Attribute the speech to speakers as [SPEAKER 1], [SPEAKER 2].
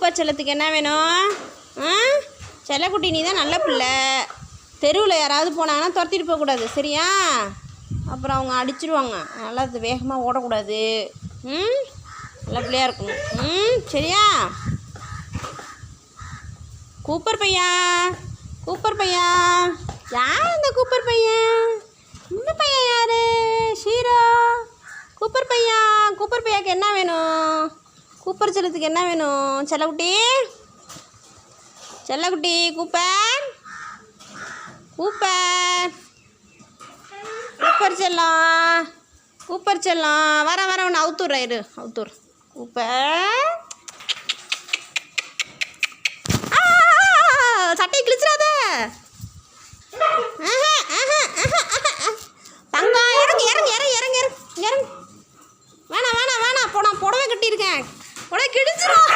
[SPEAKER 1] Cooper செல்லத்துக்கு என்ன வேணும்? ஆ? செல்லக்குட்டி நீ தான் நல்ல பிள்ளை. தெருவில் யாராவது போனாங்கன்னா துரத்திட்டு போகக்கூடாது சரியா? அப்புறம் அவங்க அடிச்சிருவாங்க. நல்லா அது வேகமாக ஓடக்கூடாது. ம்? நல்ல பிள்ளையாக இருக்கணும் ம்? சரியா? கூப்பர் பையா? கூப்பர் பையா? யார் இந்த கூப்பர் பையன்? இந்த பையன் யார்? ஷீரோ? கூப்பர் பையா? கூப்பர் பையாக்கு என்ன வேணும்? கூப்பர் செல்லத்துக்கு என்ன வேணும்? செல்லக்குட்டி. செல்லக்குட்டி கூப்பர் கூப்பர் கூப்பர் செல்லம் கூப்பர் செல்லம் வர வர ஒன்று அவுத்தூர் இரு. அவுத்தூர். கூப்பர் சட்டையை கிழிச்சிடாத. தங்கம் இறங்கு இறங்கு இறங்கு இறங்கு இறங்கு. இறங்கு வேணாம் வேணாம் வேணாம். போ நான் புடவை கட்டியிருக்கேன். புடவை கிழிச்சிரும்